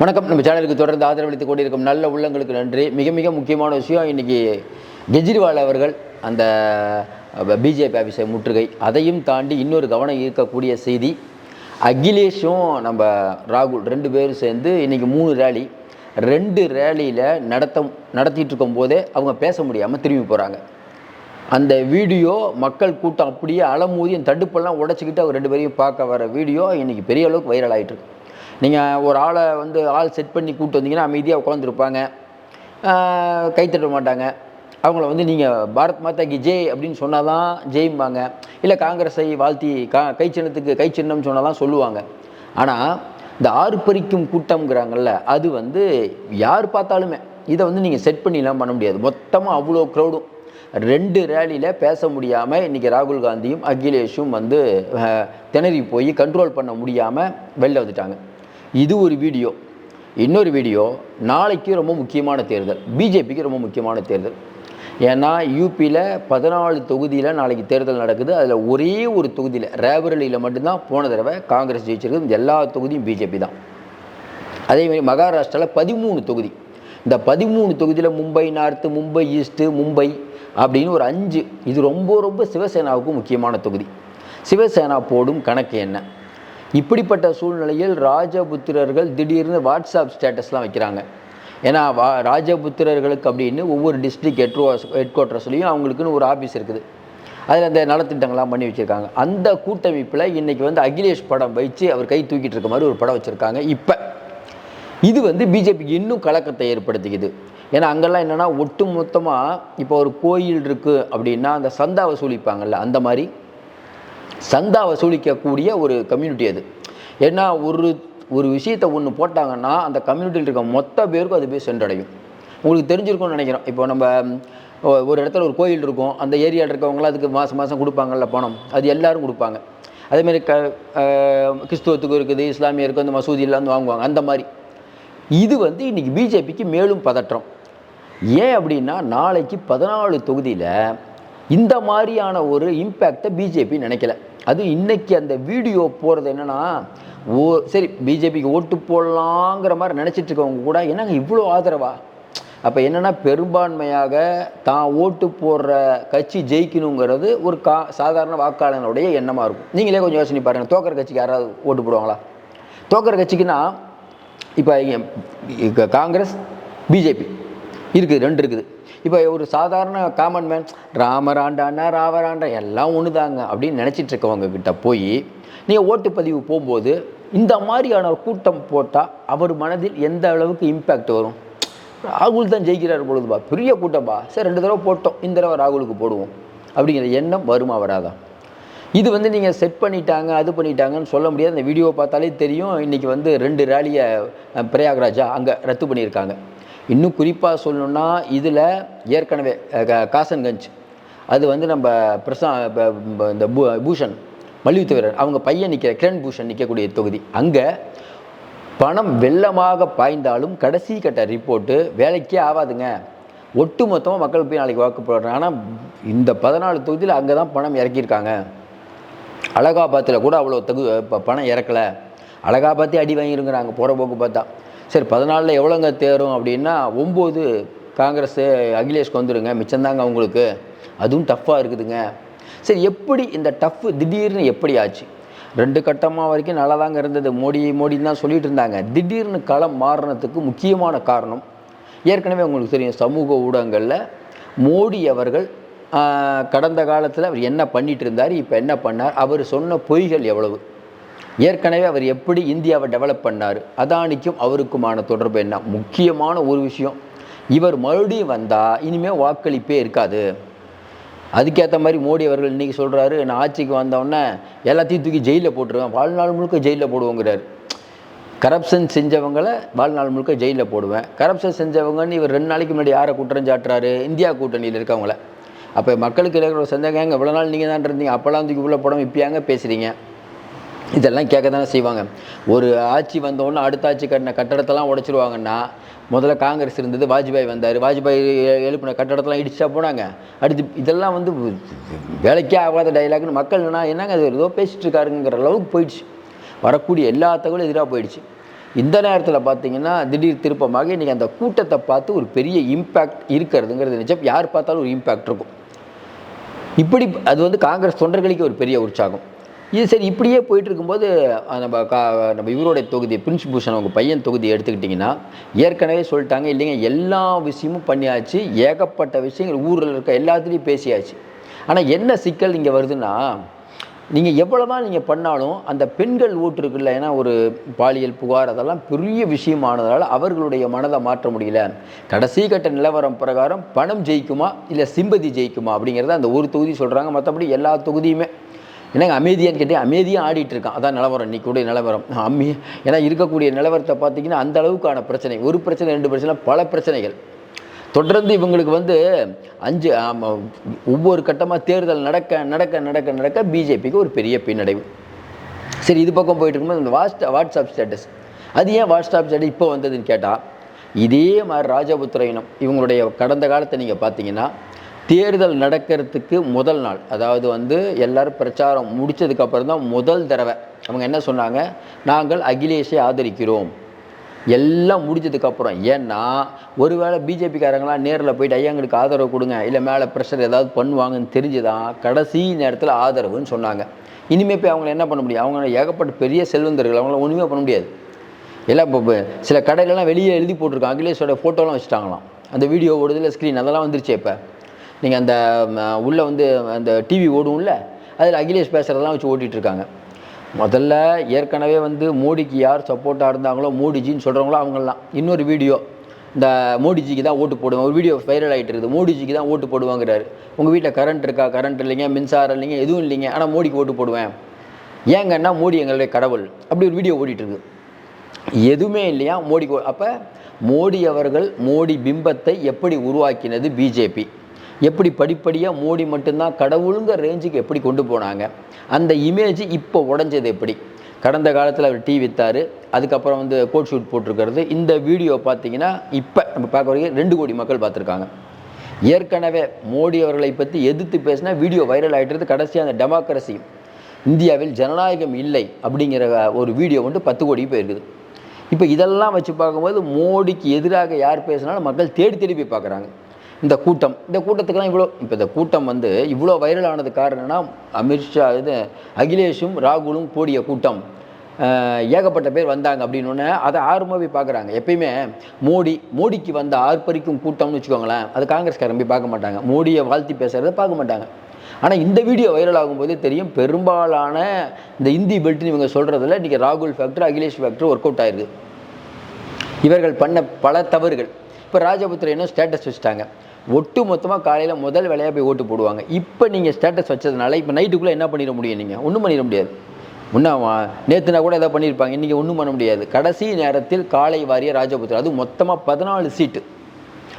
வணக்கம். நம்ம சேனலுக்கு தொடர்ந்து ஆதரவளித்துக் கொண்டிருக்கும் நல்ல உள்ளங்களுக்கு நன்றி. மிக மிக முக்கியமான விஷயம் இன்னைக்கு கெஜ்ரிவால் அவர்கள் அந்த பிஜேபி ஆஃபீஸை முற்றுகை. அதையும் தாண்டி இன்னொரு கவனம் ஈர்க்கக்கூடிய செய்தி அகிலேஷும் நம்ம ராகுல் ரெண்டு பேரும் சேர்ந்து இன்னைக்கு மூணு ரேலி ரெண்டு ரேலியில் நடத்த நடத்திட்டு இருக்கும் போதே அவங்க பேச முடியாமல் திரும்பி போகிறாங்க அந்த வீடியோ மக்கள் கூட்டம் அப்படியே அலமூதியும் தடுப்பெல்லாம் உடச்சிக்கிட்டு அவர் ரெண்டு பேரையும் பார்க்க வர வீடியோ இன்றைக்கி பெரிய அளவுக்கு வைரல் ஆகிட்டுருக்கு நீங்கள் ஒரு ஆளை வந்து ஆள் செட் பண்ணி கூப்பிட்டு வந்தீங்கன்னா அமைதியாக உட்காந்துருப்பாங்க கை தட்ட மாட்டாங்க. அவங்கள வந்து நீங்கள் பாரத் மாதா கி ஜெய் அப்படின்னு சொன்னால் தான் ஜெயிம்பாங்க. இல்லை காங்கிரஸை வாழ்த்தி கா கை சின்னத்துக்கு கை சின்னம் சொன்னால் தான் சொல்லுவாங்க. ஆனால் இந்த ஆறு பறிக்கும் கூட்டம்ங்கிறாங்கல்ல அது வந்து யார் பார்த்தாலுமே இதை வந்து நீங்கள் செட் பண்ணிலாம் பண்ண முடியாது. மொத்தமாக அவ்வளோ க்ரௌடும் ரெண்டு ரேலியில் பேச முடியாமல் இன்றைக்கி ராகுல் காந்தியும் அகிலேஷும் வந்து திணறி போய் கண்ட்ரோல் பண்ண முடியாமல் வெளில வந்துட்டாங்க. இது ஒரு வீடியோ. இன்னொரு வீடியோ நாளைக்கு ரொம்ப முக்கியமான தேர்தல். பிஜேபிக்கு ரொம்ப முக்கியமான தேர்தல். ஏன்னா யூபியில் பதினாலு தொகுதியில் நாளைக்கு தேர்தல் நடக்குது. அதில் ஒரே ஒரு தொகுதியில் ரேபரலியில் மட்டும்தான் போன தடவை காங்கிரஸ் ஜெயிச்சிருக்கு எல்லா தொகுதியும் பிஜேபி தான். அதேமாதிரி மகாராஷ்டிராவில் பதிமூணு தொகுதி. இந்த பதிமூணு தொகுதியில் மும்பை நார்த்து மும்பை ஈஸ்ட்டு மும்பை அப்படின்னு ஒரு அஞ்சு. இது ரொம்ப ரொம்ப சிவசேனாவுக்கு முக்கியமான தொகுதி. சிவசேனா போடும் கணக்கு என்ன? இப்படிப்பட்ட சூழ்நிலையில் ராஜபுத்திரர்கள் திடீர்னு வாட்ஸ்அப் ஸ்டேட்டஸ்லாம் வைக்கிறாங்க. ஏன்னா வா ராஜபுத்திரர்களுக்கு அப்படின்னு ஒவ்வொரு டிஸ்ட்ரிக்ட் ஹெட் ஹெட் குவார்ட்டர்ஸ்லையும் அவங்களுக்குன்னு ஒரு ஆஃபீஸ் இருக்குது. அதில் அந்த நலத்திட்டங்கள்லாம் பண்ணி வச்சுருக்காங்க. அந்த கூட்டமைப்பில் இன்றைக்கி வந்து அகிலேஷ் படம் வச்சு அவர் கை தூக்கிட்டு இருக்க மாதிரி ஒரு படம் வச்சுருக்காங்க இப்போ. இது வந்து பிஜேபிக்கு இன்னும் கலக்கத்தை ஏற்படுத்திக்குது. ஏன்னா அங்கெல்லாம் என்னென்னா ஒட்டு மொத்தமாக இப்போ ஒரு கோயில் இருக்குது அப்படின்னா அந்த சந்தா வசூலிப்பாங்கல்ல அந்த மாதிரி. சந்தா வசூலிக்கக்கூடிய ஒரு கம்யூனிட்டி அது. ஏன்னா ஒரு ஒரு விஷயத்தை ஒன்று போட்டாங்கன்னா அந்த கம்யூனிட்டியில் இருக்க மொத்த பேருக்கும் அது போய் சென்றடையும். உங்களுக்கு தெரிஞ்சிருக்கும்னு நினைக்கிறோம். இப்போ நம்ம ஒரு இடத்துல ஒரு கோயில் இருக்கும். அந்த ஏரியாவில் இருக்கவங்களாம் அதுக்கு மாதம் மாதம் கொடுப்பாங்கல்ல பணம். அது எல்லாரும் கொடுப்பாங்க. அதேமாரி க கிறிஸ்துவத்துக்கு இருக்குது இஸ்லாமியருக்கு அந்த மசூதியெல்லாம் வந்து வாங்குவாங்க. அந்த மாதிரி. இது வந்து இன்னைக்கு பிஜேபிக்கு மேலும் பதற்றம். ஏன் அப்படின்னா நாளைக்கு பதினாலு தொகுதியில் இந்த மாதிரியான ஒரு இம்பேக்டை பிஜேபி நினைக்கல. அது இன்னைக்கு அந்த வீடியோ போகிறது என்னன்னா ஓ சரி பிஜேபிக்கு ஓட்டு போடலாங்கிற மாதிரி நினச்சிட்டு இருக்கவங்க கூட என்னங்க இவ்வளோ ஆதரவா? அப்போ என்னென்னா பெரும்பான்மையாக தான் ஓட்டு போடுற கட்சி ஜெயிக்கணுங்கிறது ஒரு கா சாதாரண வாக்காளனுடைய எண்ணமாக இருக்கும். நீங்களே கொஞ்சம் யோசனை பாருங்கள் தோக்கிற கட்சிக்கு யாராவது ஓட்டு போடுவாங்களா? தோக்கிற கட்சிக்குன்னா இப்போ காங்கிரஸ் பிஜேபி இருக்குது ரெண்டு இருக்குது. இப்போ ஒரு சாதாரண காமன் மேன் ராமராண்டானா ராவராண்டா எல்லாம் ஒன்று தாங்க அப்படின்னு நினச்சிட்டு இருக்கவங்க கிட்ட போய் நீங்கள் ஓட்டுப்பதிவு போகும்போது இந்த மாதிரியான ஒரு கூட்டம் போட்டால் அவர் மனதில் எந்த அளவுக்கு இம்பேக்ட் வரும்? ராகுல் தான் ஜெயிக்கிறார் பொழுதுபா. பெரிய கூட்டம்பா. சரி ரெண்டு தடவை போட்டோம். இந்த தடவை ராகுலுக்கு போடுவோம். அப்படிங்கிற எண்ணம் வருமா வராதான் இது வந்து நீங்கள் செட் பண்ணிட்டாங்க அது பண்ணிட்டாங்கன்னு சொல்ல முடியாது. அந்த வீடியோ பார்த்தாலே தெரியும். இன்றைக்கி வந்து ரெண்டு ரேலியை பிரயாக்ராஜா அங்கே ரத்து பண்ணியிருக்காங்க. இன்னும் குறிப்பாக சொல்லணுன்னா இதில் ஏற்கனவே காசன்கஞ்ச் அது வந்து நம்ம பிரசா ப- இந்த பூ பூஷன் மல்யுத்த வீரர் அவங்க பையன் நிற்கிற கிரண் பூஷன் நிற்கக்கூடிய தொகுதி. அங்கே பணம் வெள்ளமாக பாய்ந்தாலும் கடைசி கட்ட ரிப்போர்ட்டு வேலைக்கே ஆகாதுங்க ஒட்டு மொத்தமாக மக்கள் போய் நாளைக்கு வாக்கு போடுறாங்க. ஆனால் இந்த பதினாலு தொகுதியில் அங்கே தான் பணம் இறக்கியிருக்காங்க. அலகாபாத்தில் கூட அவ்வளோ தகு பணம் இறக்கலை. அலகாபாத்தே அடி வாங்கிருங்கிறாங்க போகிற போக்கு பார்த்தா. சரி பதினாலில் எவ்வளோங்க தேரும் அப்படின்னா ஒம்பது காங்கிரஸு அகிலேஷ்க்கு வந்துடுங்க மிச்சம்தாங்க அவங்களுக்கு. அதுவும் டஃப்பாக இருக்குதுங்க. சரி எப்படி இந்த டஃப் திடீர்னு எப்படி ஆச்சு? ரெண்டு கட்டமாக வரைக்கும் நல்லா தாங்க இருந்தது. மோடி மோடின்னு தான் சொல்லிட்டு இருந்தாங்க. திடீர்னு களம் மாறினத்துக்கு முக்கியமான காரணம் ஏற்கனவே உங்களுக்கு தெரியும் சமூக ஊடகங்களில் மோடி அவர்கள் கடந்த காலத்தில் அவர் என்ன பண்ணிட்டு இருந்தார் இப்போ என்ன பண்ணார்? அவர் சொன்ன பொய்கள் எவ்வளவு? ஏற்கனவே அவர் எப்படி இந்தியாவை டெவலப் பண்ணார்? அதானிக்கும் அவருக்குமான தொடர்பு என்ன? முக்கியமான ஒரு விஷயம் இவர் மறுபடியும் வந்தால் இனிமேல் வாக்களிப்பே இருக்காது. அதுக்கேற்ற மாதிரி மோடி அவர்கள் இன்றைக்கி சொல்கிறாரு நான் ஆட்சிக்கு வந்தோடனே எல்லாத்தையும் தூக்கி ஜெயிலில் போட்டுருவேன். வாழ்நாள் முழுக்க ஜெயிலில் போடுவோங்கிறார். கரப்ஷன் செஞ்சவங்களை வாழ்நாள் முழுக்க ஜெயிலில் போடுவேன். கரப்ஷன் செஞ்சவங்கன்னு இவர் ரெண்டு நாளைக்கு முன்னாடி யாரை குற்றம் சாட்டுறாரு? இந்தியா கூட்டணியில் இருக்கவங்கள. அப்போ மக்களுக்கு இருக்கிற சந்தேகம் இவ்வளோ நாள் நீங்கள் தான் இருந்தீங்க அப்போல்லாம் தூக்கி உள்ள படம் இப்பயாங்க பேசுகிறீங்க இதெல்லாம் கேட்க தானே செய்வாங்க. ஒரு ஆட்சி வந்தோடனே அடுத்த ஆட்சி கட்டின கட்டடத்தெல்லாம் உடச்சிருவாங்கன்னா முதல்ல காங்கிரஸ் இருந்தது வாஜ்பாய் வந்தார் வாஜ்பாய் எழுப்பின கட்டடத்தெல்லாம் இடிச்சா போனாங்க. அடுத்து இதெல்லாம் வந்து வேலைக்கே ஆகாத டைலாக்னு மக்கள் என்ன என்னங்க அது ஏதோ பேசிட்டு இருக்காருங்கிற அளவுக்கு போயிடுச்சு. வரக்கூடிய எல்லா தகவலும் எதிராக போயிடுச்சு. இந்த நேரத்தில் பார்த்தீங்கன்னா திடீர் திருப்பமாக இன்றைக்கி அந்த கூட்டத்தை பார்த்து ஒரு பெரிய இம்பேக்ட் இருக்கிறதுங்கிறது நிஜம் யார் பார்த்தாலும் ஒரு இம்பேக்ட் இருக்கும். இப்படி அது வந்து காங்கிரஸ் தொண்டர்களுக்கு ஒரு பெரிய உற்சாகம். இது சரி இப்படியே போயிட்டு இருக்கும்போது நம்ம கா நம்ம இவருடைய தொகுதி பிரின்ஸ் பூஷன் அவங்க பையன் தொகுதி எடுத்துக்கிட்டிங்கன்னா ஏற்கனவே சொல்லிட்டாங்க இல்லைங்க எல்லா விஷயமும் பண்ணியாச்சு ஏகப்பட்ட விஷயங்கள் ஊரில் இருக்க எல்லாத்துலேயும் பேசியாச்சு. ஆனால் என்ன சிக்கல் இங்கே வருதுன்னா நீங்கள் எவ்வளோ நீங்கள் பண்ணாலும் அந்த பெண்கள் ஓட்டு இருக்குல்ல ஏன்னா ஒரு பாலியல் புகார் அதெல்லாம் பெரிய விஷயமானதால் அவர்களுடைய மனதை மாற்ற முடியல. கடைசி கட்ட நிலவரம் பிரகாரம் பணம் ஜெயிக்குமா இல்லை சிம்பதி ஜெயிக்குமா அப்படிங்கிறத அந்த ஒரு தொகுதி சொல்கிறாங்க மற்றபடி எல்லா தொகுதியுமே என்னங்க அமைதியான்னு கேட்டேன் அமைதியாக ஆடிட்டு இருக்கான். அதான் நிலவரம் இன்னைக்குடைய நிலவரம். அம்மி ஏன்னா இருக்கக்கூடிய நிலவரத்தை பார்த்தீங்கன்னா அந்த அளவுக்கான பிரச்சனை. ஒரு பிரச்சனை ரெண்டு பிரச்சனை பல பிரச்சனைகள். தொடர்ந்து இவங்களுக்கு வந்து அஞ்சு ஒவ்வொரு கட்டமாக தேர்தல் நடக்க நடக்க நடக்க நடக்க பிஜேபிக்கு ஒரு பெரிய பின்னடைவு. சரி இது பக்கம் போயிட்டு இருக்கும்போது இந்த வாட்ஸ் வாட்ஸ்அப் ஸ்டேட்டஸ். அது ஏன் வாட்ஸ்அப் ஸ்டேட்டஸ் இப்போ வந்ததுன்னு கேட்டால் இதே மாதிரி ராஜபுத்திர இனம் இவங்களுடைய கடந்த காலத்தை நீங்கள் பார்த்தீங்கன்னா தேர்தல் நடக்கிறதுக்கு முதல் நாள் அதாவது வந்து எல்லாரும் பிரச்சாரம் முடிச்சதுக்கப்புறம் தான் முதல் தடவை. அவங்க என்ன சொன்னாங்க? நாங்கள் அகிலேஷை ஆதரிக்கிறோம். எல்லாம் முடிஞ்சதுக்கப்புறம் ஏன்னா ஒருவேளை பிஜேபிக்காரங்களாம் நேரில் போயிட்டு ஐயாங்களுக்கு ஆதரவு கொடுங்க. இல்லை மேலே ப்ரெஷர் ஏதாவது பண்ணுவாங்கன்னு தெரிஞ்சுதான் கடைசி நேரத்தில் ஆதரவுன்னு சொன்னாங்க. இனிமேல் போய் அவங்கள என்ன பண்ண முடியும்? அவங்க ஏகப்பட்ட பெரிய செல்வந்தர்கள் அவங்கள ஒன்றுமே பண்ண முடியாது. எல்லாம் இப்போ சில கடையிலலாம் வெளியே எழுதி போட்டிருக்காங்க. அகிலேஷோட ஃபோட்டோலாம் வச்சுட்டாங்களாம். அந்த வீடியோ ஓடுதில் ஸ்க்ரீன் அதெல்லாம் வந்துருச்சு இப்போ. நீங்கள் அந்த உள்ளே வந்து அந்த டிவி ஓடும்ல அதில் அகிலேஷ் பேசுகிறதெல்லாம் வச்சு ஓட்டிகிட்டு இருக்காங்க. முதல்ல ஏற்கனவே வந்து மோடிக்கு யார் சப்போர்ட்டாக இருந்தாங்களோ மோடிஜின்னு சொல்கிறவங்களோ அவங்கெல்லாம். இன்னொரு வீடியோ இந்த மோடிஜிக்கு தான் ஓட்டு போடுவோம். ஒரு வீடியோ வைரல் ஆகிட்டு இருக்குது. மோடிஜிக்கு தான் ஓட்டு போடுவாங்கிறாரு. உங்கள் வீட்டில் கரண்ட் இருக்கா? கரண்ட் இல்லைங்க. மின்சாரம் இல்லைங்க. எதுவும் இல்லைங்க. ஆனால் மோடிக்கு ஓட்டு போடுவேன். ஏங்கன்னா மோடி எங்களுடைய கடவுள். அப்படி ஒரு வீடியோ ஓடிட்டு எதுவுமே இல்லையா? மோடி அப்போ மோடி அவர்கள் மோடி பிம்பத்தை எப்படி உருவாக்கினது? பிஜேபி. எப்படி படிப்படியாக மோடி மட்டும்தான் கடவுளுங்கிற ரேஞ்சுக்கு எப்படி கொண்டு போனாங்க? அந்த இமேஜ் இப்போ உடஞ்சது எப்படி? கடந்த காலத்தில் அவர் டீ வித்தார் அதுக்கப்புறம் வந்து கோட் ஷூட் போட்டிருக்கிறது. இந்த வீடியோ பார்த்தீங்கன்னா இப்போ நம்ம பார்க்க வரைக்கும் ரெண்டு கோடி மக்கள் பார்த்துருக்காங்க. ஏற்கனவே மோடி அவர்களை பற்றி எதிர்த்து பேசினா வீடியோ வைரல் ஆகிட்டுறது கடைசியாக அந்த டெமோக்ரஸி இந்தியாவில் ஜனநாயகம் இல்லை அப்படிங்கிற ஒரு வீடியோ வந்து பத்து கோடி போயிருக்குது. இப்போ இதெல்லாம் வச்சு பார்க்கும்போது மோடிக்கு எதிராக யார் பேசினாலும் மக்கள் தேடி தேடி போய் பார்க்குறாங்க. இந்த கூட்டம். இந்த கூட்டத்துக்கெல்லாம் இவ்வளோ இப்போ இந்த கூட்டம் வந்து இவ்வளோ வைரல் ஆனது காரணம்னா அமித்ஷா இது அகிலேஷும் ராகுலும் கூடிய கூட்டம். ஏகப்பட்ட பேர் வந்தாங்க அப்படின்னு அதை ஆர்வமாக போய் பார்க்குறாங்க எப்பயுமே மோடி மோடிக்கு வந்த ஆர்ப்பரிக்கும் கூட்டம்னு வச்சுக்கோங்களேன் அது காங்கிரஸ்காரன் போய் பார்க்க மாட்டாங்க. மோடியை வாழ்த்தி பேசுகிறத பார்க்க மாட்டாங்க. ஆனால் இந்த வீடியோ வைரல் ஆகும்போது தெரியும் பெரும்பாலான இந்த இந்தி பெல்ட்னு இவங்க சொல்கிறதுல இன்றைக்கி ராகுல் factor Akhilesh factor work out ஆயிருக்கு இவர்கள் பண்ண பல தவறுகள். இப்போ ராஜபுத்திர இன்னும் ஸ்டேட்டஸ் வச்சுட்டாங்க. ஒட்டு மொத்தமாக காலையில் முதல் வேலையாக போய் ஓட்டு போடுவாங்க. இப்போ நீங்கள் ஸ்டேட்டஸ் வச்சதுனால இப்போ நைட்டுக்குள்ளே என்ன பண்ணிட முடியும் நீங்கள் ஒன்றும் பண்ணிட முடியாது. முன்ன நேற்றுனா கூட எதாவது பண்ணியிருப்பாங்க இன்றைக்கி ஒன்றும் பண்ண முடியாது. கடைசி நேரத்தில் காலை வாரிய ராஜபுத்திரம் அது மொத்தமாக பதினாலு சீட்டு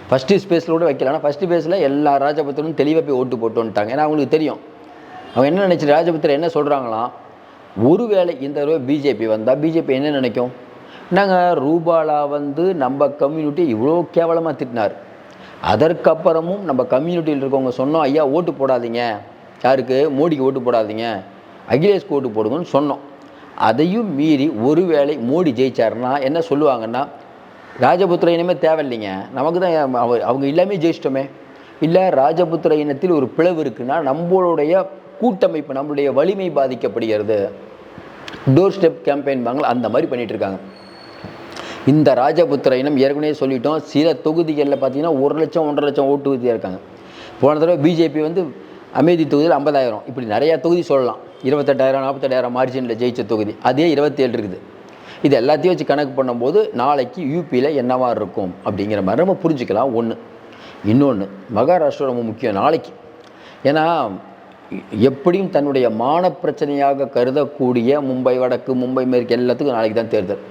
ஃபஸ்ட்டு ஸ்பேஸில் கூட வைக்கல. ஆனால் ஃபஸ்ட்டு பேஸில் எல்லா ராஜபுத்திரனும் தெளிவாக போய் ஓட்டு போட்டு ஏன்னா அவங்களுக்கு தெரியும். அவங்க என்ன நினச்சி ராஜபுத்திரம் என்ன சொல்கிறாங்களாம் ஒருவேளை இந்த தடவை பிஜேபி வந்தால் பிஜேபி என்ன நினைக்கும்? நாங்கள் ரூபாலா வந்து நம்ம கம்யூனிட்டி இவ்வளோ கேவலமாக திட்டினார். அதற்கப்புறமும் நம்ம கம்யூனிட்டியில் இருக்கவங்க சொன்னோம் ஐயா ஓட்டு போடாதீங்க. யாருக்கு? மோடிக்கு ஓட்டு போடாதீங்க. அகிலேஷ்க்கு ஓட்டு போடுங்கன்னு சொன்னோம். அதையும் மீறி ஒருவேளை மோடி ஜெயிச்சாருன்னா என்ன சொல்லுவாங்கன்னா ராஜபுத்திர இனமே தேவையில்லைங்க. நமக்கு தான் அவர் அவங்க எல்லாமே ஜெயிச்சிட்டோமே. இல்லை ராஜபுத்திர இனத்தில் ஒரு பிளவு இருக்குன்னா நம்மளுடைய கூட்டமைப்பு நம்மளுடைய வலிமை பாதிக்கப்படுகிறது. டோர் ஸ்டெப் கேம்பெயின் வாங்கல அந்த மாதிரி பண்ணிகிட்ருக்காங்க இந்த ராஜபுத்திர இனம் ஏற்கனவே சொல்லிட்டோம் சில தொகுதிகளில் பார்த்தீங்கன்னா ஒரு லட்சம் ஒன்றரை லட்சம் ஓட்டு வித்தியாக இருக்காங்க. போன தடவை பிஜேபி வந்து அமேதி தொகுதியில் ஐம்பதாயிரம். இப்படி நிறையா தொகுதி சொல்லலாம். இருபத்தெட்டாயிரம் நாற்பத்தெட்டாயிரம் மார்ஜினில் ஜெயிச்ச தொகுதி. அதே இருபத்தேழு இருக்குது. இது எல்லாத்தையும் வச்சு கணக்கு பண்ணும்போது நாளைக்கு யூபியில் என்னவா இருக்கும் அப்படிங்கிற மாதிரி நம்ம புரிஞ்சுக்கலாம். ஒன்று இன்னொன்று மகாராஷ்டிரா ரொம்ப முக்கியம் நாளைக்கு. ஏன்னா எப்படியும் தன்னுடைய மான பிரச்சனையாக கருதக்கூடிய மும்பை வடக்கு மும்பை மேற்கு எல்லாத்துக்கும் நாளைக்கு தான் தேர்தல்.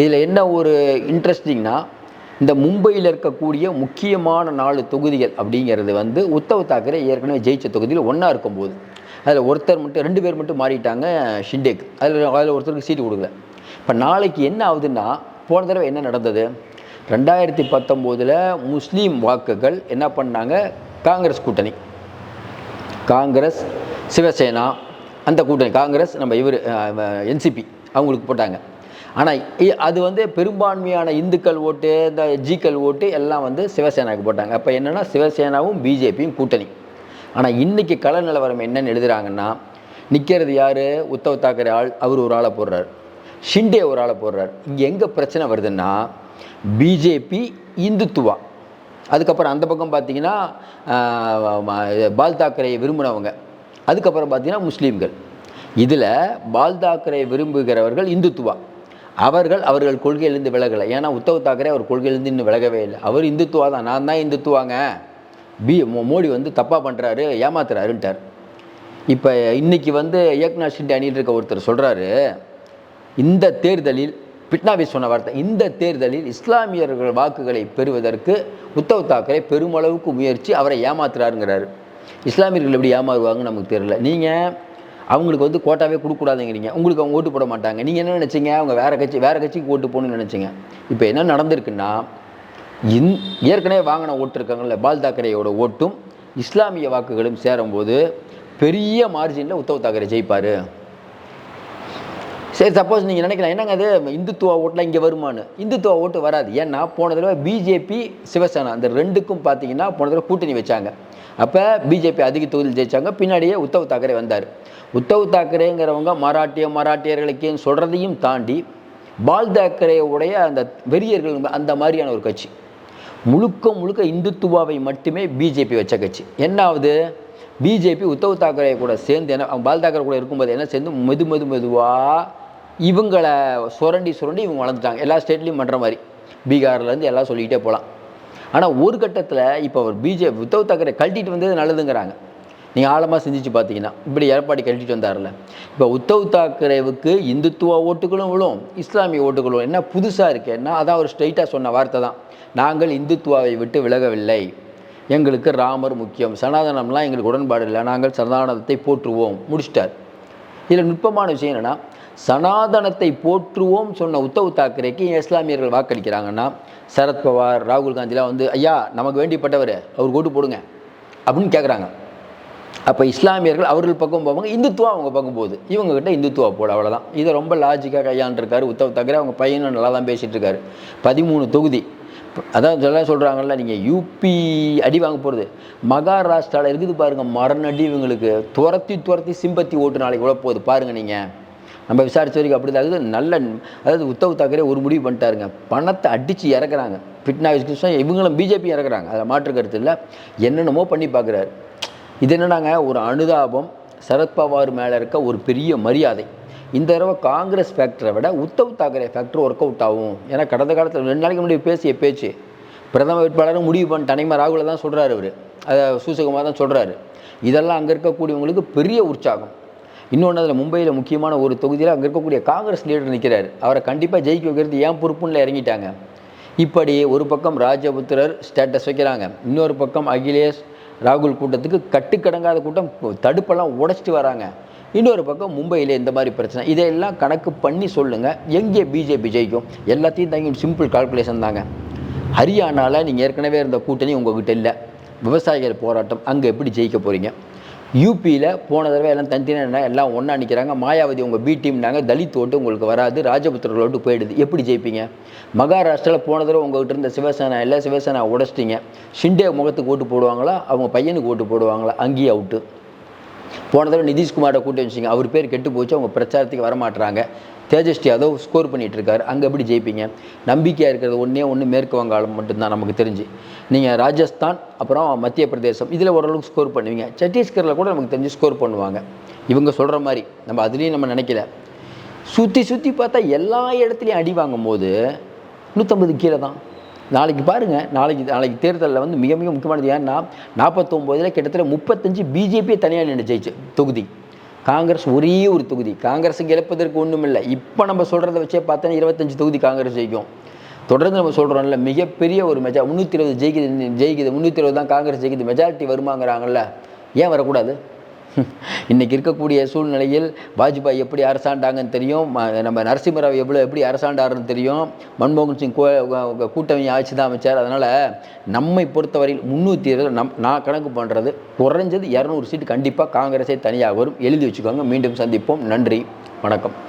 இதில் என்ன ஒரு இன்ட்ரெஸ்டிங்னா இந்த மும்பையில் இருக்கக்கூடிய முக்கியமான நாலு தொகுதிகள் அப்படிங்கிறது வந்து உத்தவ் தாக்கரே ஏற்கனவே ஜெயிச்ச தொகுதியில் ஒன்றா இருக்கும்போது. அதில் ஒருத்தர் மட்டும் ரெண்டு பேர் மட்டும் மாறிட்டாங்க ஷிண்டேக் அதில் அதில் ஒருத்தருக்கு சீட்டு கொடுக்கல. இப்போ நாளைக்கு என்ன ஆகுதுன்னா போன தடவை என்ன நடந்தது? ரெண்டாயிரத்தி பத்தொம்போதில் முஸ்லீம் வாக்குகள் என்ன பண்ணாங்க? காங்கிரஸ் கூட்டணி. காங்கிரஸ் சிவசேனா அந்த கூட்டணி. காங்கிரஸ் நம்ம இவர் என்சிபி அவங்களுக்கு போட்டாங்க. ஆனால் அது வந்து பெரும்பான்மையான இந்துக்கள் ஓட்டு இந்த ஜிக்கள் ஓட்டு எல்லாம் வந்து சிவசேனாவுக்கு போட்டாங்க. அப்போ என்னென்னா சிவசேனாவும் பிஜேபியும் கூட்டணி. ஆனால் இன்றைக்கி கள நிலவரம் என்னன்னு எழுதுறாங்கன்னா நிற்கிறது யார்? உத்தவ் தாக்கரே ஆள் அவர் ஒரு ஆளை போடுறார். ஷிண்டே ஒரு ஆளை போடுறார். இங்கே எங்கே பிரச்சனை வருதுன்னா பிஜேபி இந்துத்துவா. அதுக்கப்புறம் அந்த பக்கம் பார்த்தீங்கன்னா பால் தாக்கரே விரும்பினவங்க. அதுக்கப்புறம் பார்த்தீங்கன்னா முஸ்லீம்கள். இதில் பால் தாக்கரையை விரும்புகிறவர்கள் இந்துத்துவா. அவர்கள் அவர்கள் கொள்கையிலேருந்து விலகலை. ஏன்னா உத்தவ் தாக்கரே அவர் கொள்கையிலேருந்து இன்னும் விலகவே இல்லை. அவர் இந்துத்துவா தான். நான் தான் இந்துத்துவாங்க. பி மோடி வந்து தப்பாக பண்ணுறாரு ஏமாத்துறாருன்ட்டார். இப்போ இன்னைக்கு வந்து ஏக்நாத் ஷிண்டே அணியில் இருக்க ஒருத்தர் சொல்கிறாரு இந்த தேர்தலில் பிட்னாவிஸ் சொன்ன வார்த்தை இந்த தேர்தலில் இஸ்லாமியர்கள் வாக்குகளை பெறுவதற்கு உத்தவ் தாக்கரே பெருமளவுக்கு முயற்சி அவரை ஏமாத்துறாருங்கிறாரு. இஸ்லாமியர்கள் எப்படி ஏமாறுவாங்கன்னு நமக்கு தெரியல. நீங்கள் அவங்களுக்கு வந்து கோட்டாவே கொடுக்கூடாதுங்கிறீங்க உங்களுக்கு அவங்க ஓட்டு போட மாட்டாங்க. நீங்கள் என்ன நினச்சிங்க? அவங்க வேறு கட்சி வேறு கட்சிக்கு ஓட்டு போகணும்னு நினச்சிங்க. இப்போ என்ன நடந்திருக்குன்னா இந் ஏற்கனவே வாங்கின ஓட்டு இருக்காங்கல்ல பால் தாக்கரேயோட ஓட்டும் இஸ்லாமிய வாக்குகளும் சேரும்போது பெரிய மார்ஜினில் உத்தவ் தாக்கரே ஜெயிப்பார். சரி சப்போஸ் நீங்கள் நினைக்கலாம் என்னங்க அது? இந்துத்துவா ஓட்டெலாம் இங்கே வருமானு இந்துத்துவா ஓட்டு வராது. ஏன்னா போன தடவை பிஜேபி சிவசேனா அந்த ரெண்டுக்கும் பார்த்தீங்கன்னா போன தடவை கூட்டணி வச்சாங்க. அப்போ பிஜேபி அதிக தொகுதியில் ஜெயிச்சாங்க. பின்னாடியே உத்தவ் தாக்கரே வந்தார். உத்தவ் தாக்கரேங்கிறவங்க மராட்டிய மராட்டியர்களுக்கேன்னு சொல்கிறதையும் தாண்டி பால் தாக்கரேவுடைய அந்த வெறியர்கள் அந்த மாதிரியான ஒரு கட்சி. முழுக்க முழுக்க இந்துத்துவாவை மட்டுமே பிஜேபி வச்ச கட்சி. என்னாவது? பிஜேபி உத்தவ் தாக்கரே கூட சேர்ந்து என்ன பால் தாக்கரே கூட இருக்கும்போது என்ன சேர்ந்து மெது மெது மெதுவாக இவங்களை சுரண்டி சுரண்டி இவங்க வளர்ந்துட்டாங்க. எல்லா ஸ்டேட்லேயும் பண்ணுற மாதிரி. பீகார்லேருந்து எல்லாம் சொல்லிக்கிட்டே போகலாம் ஆனால் ஒரு கட்டத்தில் இப்போ அவர் பிஜேபி உத்தவ் தாக்கரே கழட்டிட்டு வந்தது நல்லதுங்கிறாங்க. நீங்கள் ஆழமாக சிந்திச்சு பார்த்தீங்கன்னா இப்படி எடப்பாடி கழட்டிட்டு வந்தார்ல. இப்போ உத்தவ் தாக்கரேவுக்கு இந்துத்துவ ஓட்டுகளும் விழும் இஸ்லாமிய ஓட்டுகளும் என்ன புதுசாக இருக்கேன்னா அதான் அவர் ஸ்ட்ரைட்டாக சொன்ன வார்த்தை தான். நாங்கள் இந்துத்துவாவை விட்டு விலகவில்லை. எங்களுக்கு ராமர் முக்கியம். சனாதனம்லாம் எங்களுக்கு உடன்பாடு இல்லை. நாங்கள் சனாதனத்தை போற்றுவோம். முடிச்சிட்டார். இதில் நுட்பமான விஷயம் என்னென்னா சனாதனத்தை போற்றுவோம் சொன்ன உத்தவ் தாக்கரேக்கு இஸ்லாமியர்கள் வாக்களிக்கிறாங்கன்னா சரத்பவார் ராகுல் காந்திலாம் வந்து ஐயா நமக்கு வேண்டிப்பட்டவர். அவர் ஓட்டு போடுங்க. அப்படின்னு கேட்குறாங்க அப்போ இஸ்லாமியர்கள் அவர்கள் பக்கம் போவாங்க இந்துத்துவம் அவங்க பக்கம் போகுது. இவங்ககிட்ட இந்துத்துவா போட அவ்வளோதான் இதை ரொம்ப லாஜிக்காக கையாண்டுருக்காரு உத்தவ் தாக்கரே. அவங்க பையனும் நல்லா தான் பேசிகிட்டு இருக்காரு. பதிமூணு தொகுதி. அதான் சொல்ல சொல்கிறாங்கல்ல நீங்கள் யூபி அடி வாங்க போகிறது மகாராஷ்டிராவில் இருக்குது பாருங்கள் மரணடி இவங்களுக்கு. துரத்தி துரத்தி சிம்பத்தி ஓட்டு நாளைக்கு உள்ள போகுது பாருங்கள் நீங்கள் நம்ம விசாரித்த வரைக்கும் அப்படி தான். அது நல்ல அதாவது உத்தவ் தாக்கரே ஒரு முடிவு பண்ணிட்டாருங்க. பணத்தை அடித்து இறக்குறாங்க. பிட்னாவிஸ் கிருஷ்ணன் இவங்களும் பிஜேபி இறக்குறாங்க. அதை மாற்று கருத்து இல்லை. என்னென்னமோ பண்ணி பார்க்குறாரு இது என்னன்னாங்க ஒரு அனுதாபம் சரத்பவார் மேலே இருக்க ஒரு பெரிய மரியாதை. இந்த தடவை காங்கிரஸ் ஃபேக்டரை விட Uddhav Thackeray factor work out ஆகும். ஏன்னா கடந்த காலத்தில் ரெண்டு நாளைக்கு முன்னாடி பேசிய பேச்சு. பிரதம வேட்பாளரும் முடிவு பண்ண தனிமை ராகுல தான் சொல்கிறாரு அவர். அதை சூசகமாக தான் சொல்கிறாரு இதெல்லாம் அங்கே இருக்கக்கூடியவங்களுக்கு பெரிய உற்சாகம். இன்னொன்று அதில் மும்பையில் முக்கியமான ஒரு தொகுதியில் அங்கே இருக்கக்கூடிய காங்கிரஸ் லீடர் நிற்கிறார் அவரை கண்டிப்பாக ஜெயிக்க வைக்கிறது ஏன் பொறுப்புன்னு இறங்கிட்டாங்க. இப்படி ஒரு பக்கம் ராஜபுத்திரர் ஸ்டேட்டஸ் வைக்கிறாங்க. இன்னொரு பக்கம் அகிலேஷ் ராகுல் கூட்டத்துக்கு கட்டுக்கடங்காத கூட்டம் தடுப்பெல்லாம் உடைச்சிட்டு வராங்க. இன்னொரு பக்கம் மும்பையில் இந்த மாதிரி பிரச்சனை. இதையெல்லாம் கணக்கு பண்ணி சொல்லுங்கள் எங்கே பிஜேபி ஜெயிக்கும்? எல்லாத்தையும் தாங்கி சிம்பிள் கால்குலேஷன் தாங்க. ஹரியானாவில் நீங்கள் ஏற்கனவே இருந்த கூட்டணி உங்ககிட்ட இல்லை. விவசாயிகள் போராட்டம் அங்கே எப்படி ஜெயிக்க போகிறீங்க யூபியில் போன தடவை எல்லாம் தனித்தனியாக எல்லாம் ஒன்றா நிற்கிறாங்க மாயாவதி உங்கள் பி டீம்னாங்க தலித் ஓட்டு உங்களுக்கு வராது. ராஜபுத்திரர்கள் ஓட்டு போயிடுது. எப்படி ஜெயிப்பீங்க? மகாராஷ்டிராவில் போன தடவை உங்கள்கிட்ட இருந்த சிவசேனா இல்லை சிவசேனா உடச்சிட்டிங்க. ஷிண்டே முகத்துக்கு ஓட்டு போடுவாங்களா? அவங்க பையனுக்கு ஓட்டு போடுவாங்களா? அங்கேயே அவுட்டு போன தடவை நிதிஷ்குமாரை கூட்டி வச்சிங்க. அவர் பேர் கெட்டு போச்சு அவங்க பிரச்சாரத்துக்கு வரமாட்டுறாங்க தேஜஸ்வி யாதவ் ஸ்கோர் பண்ணிட்டு அங்கே எப்படி ஜெயிப்பீங்க? நம்பிக்கையாக இருக்கிறது ஒன்றே ஒன்று மேற்கு வங்காளம் மட்டும்தான் நமக்கு தெரிஞ்சு. நீங்கள் ராஜஸ்தான் அப்புறம் மத்திய பிரதேசம் இதில் ஓரளவுக்கு ஸ்கோர் பண்ணுவீங்க. சத்தீஸ்கரில் கூட நமக்கு தெரிஞ்சு ஸ்கோர் பண்ணுவாங்க. இவங்க சொல்கிற மாதிரி நம்ம அதுலேயும் நம்ம நினைக்கல. சுற்றி சுற்றி பார்த்தா எல்லா இடத்துலையும் அடி வாங்கும் போது நூற்றம்பது கீழே தான் நாளைக்கு பாருங்கள் நாளைக்கு நாளைக்கு தேர்தலில் வந்து மிக மிக முக்கியமானது ஏன்னா நாற்பத்தொம்போதில் கிட்டத்தட்ட முப்பத்தஞ்சு பிஜேபி தனியாக நின்று ஜெயிச்சு தொகுதி. காங்கிரஸ் ஒரே ஒரு தொகுதி. காங்கிரஸுக்கு இழப்பதற்கு ஒன்றும் இல்லை இப்போ நம்ம சொல்கிறத வச்சே பார்த்தோன்னா இருபத்தஞ்சு தொகுதி காங்கிரஸ் ஜெயிக்கும். தொடர்ந்து நம்ம சொல்கிறோம்ல மிகப்பெரிய ஒரு மெஜா முந்நூற்றி இருபது ஜெயிக்குது ஜெயிக்குது முந்நூற்றி இருபது தான் காங்கிரஸ் ஜெயிக்குது மெஜாரிட்டி வருமாங்கிறாங்கல்ல ஏன் வரக்கூடாது? இன்றைக்கி இருக்கக்கூடிய சூழ்நிலையில் வாஜ்பாய் எப்படி அரசாண்டாங்கன்னு தெரியும். நம்ம நரசிம்மராவ் எவ்வளோ எப்படி அரசாண்டாருன்னு தெரியும். மன்மோகன் சிங் கோ கூட்டணி ஆட்சி தான் அமைச்சார். அதனால் நம்மை பொறுத்தவரையில் முந்நூற்றி இருபது நம் நான் கணக்கு பண்ணுறது குறைஞ்சது இரநூறு சீட்டு கண்டிப்பாக காங்கிரஸே தனியாக வரும். எழுதி வச்சுக்கோங்க. மீண்டும் சந்திப்போம். நன்றி. வணக்கம்.